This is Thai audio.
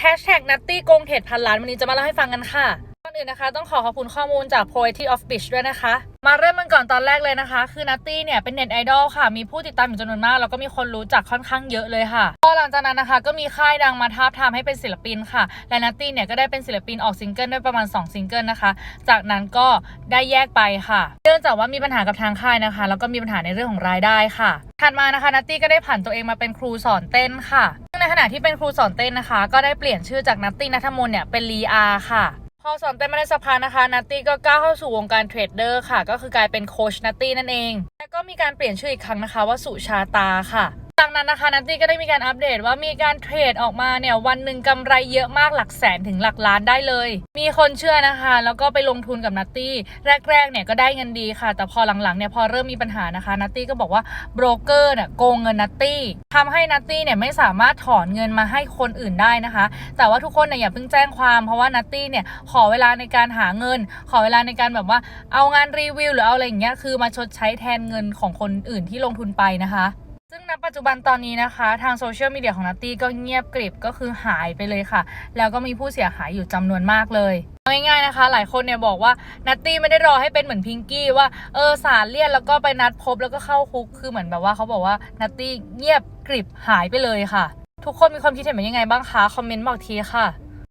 แฮชแท็กนัตตี้โกงเทรดพันล้านวันนี้จะมาเล่าให้ฟังกันค่ะก่อนอื่นนะคะ ต้องขอขอบคุณข้อมูลจาก Poetry of Beach ด้วยนะคะ มาเริ่มกันก่อนตอนแรกเลยนะคะ คือนัตตี้เนี่ยเป็นเน็ตไอดอลค่ะ มีผู้ติดตามอยู่จำนวนมาก แล้วก็มีคนรู้จักค่อนข้างเยอะเลยค่ะพอหลังจากนั้นนะคะ ก็มีค่ายดังมาทาบทามให้เป็นศิลปินค่ะ และนัตตี้เนี่ยก็ได้เป็นศิลปินออกซิงเกิลด้วยประมาณ 2 ซิงเกิลนะคะ จากนั้นก็ได้แยกไปค่ะเนื่องจากว่ามีปัญหากับทางค่ายนะคะ แล้วก็มีปัญหาในเรื่องของรายได้ค่ะถัดมานะคะนัตตี้ก็ได้ผ่านตัวเองมาเป็นครูสอนเต้นค่ะ ขณะที่เป็นครูสอนเต้นนะคะ ก็ได้เปลี่ยนชื่อจากนัตตี้นัทมนเนี่ยเป็นลีอาค่ะพอสอนเต้นมาได้สักพักนะคะ นัตตี้ก็ก้าวเข้าสู่วงการเทรดเดอร์ค่ะ ก็คือกลายเป็นโคชนัตตี้นั่นเอง แล้วก็มีการเปลี่ยนชื่ออีกครั้งนะคะว่าสุชาตาค่ะ นั้นนะคะนัตตี้ก็ได้มีการอัปเดตว่ามีการเทรดออกมาเนี่ยวันหนึ่งกำไรเยอะมากหลักแสนถึงหลักล้านได้เลย มีคนเชื่อนะคะ แล้วก็ไปลงทุนกับนัตตี้แรกๆเนี่ยก็ได้เงินดีค่ะ แต่พอหลังๆเนี่ยพอเริ่มมีปัญหานะคะนัตตี้ก็บอกว่าโบรกเกอร์เนี่ยโกงเงินนัตตี้ทำให้นัตตี้เนี่ยไม่สามารถถอนเงินมาให้คนอื่นได้นะคะ แต่ว่าทุกคนเนี่ยอย่าเพิ่งแจ้งความเพราะว่านัตตี้เนี่ยขอเวลาในการหาเงิน ขอเวลาในการแบบว่าเอางานรีวิวหรือเอาอะไรอย่างเงี้ยคือมาชดใช้แทนเงินของคนอื่นที่ลงทุนไปนะคะ ปัจจุบันตอนนี้นะคะ ทางโซเชียลมีเดียของนัตตี้ก็เงียบกริบก็คือหายไปเลยค่ะ แล้วก็มีผู้เสียหายอยู่จำนวนมากเลยง่ายๆนะคะ หลายคนเนี่ยบอกว่านัตตี้ไม่ได้รอให้เป็นเหมือนพิงกี้ว่าเออสารเลี่ยนแล้วก็ไปนัดพบแล้วก็เข้าคุกคือเหมือนแบบว่าเขาบอกว่านัตตี้เงียบกริบหายไปเลยค่ะ ทุกคนมีความคิดเห็นเป็นยังไงบ้างคะคอมเมนต์บอกทีค่ะ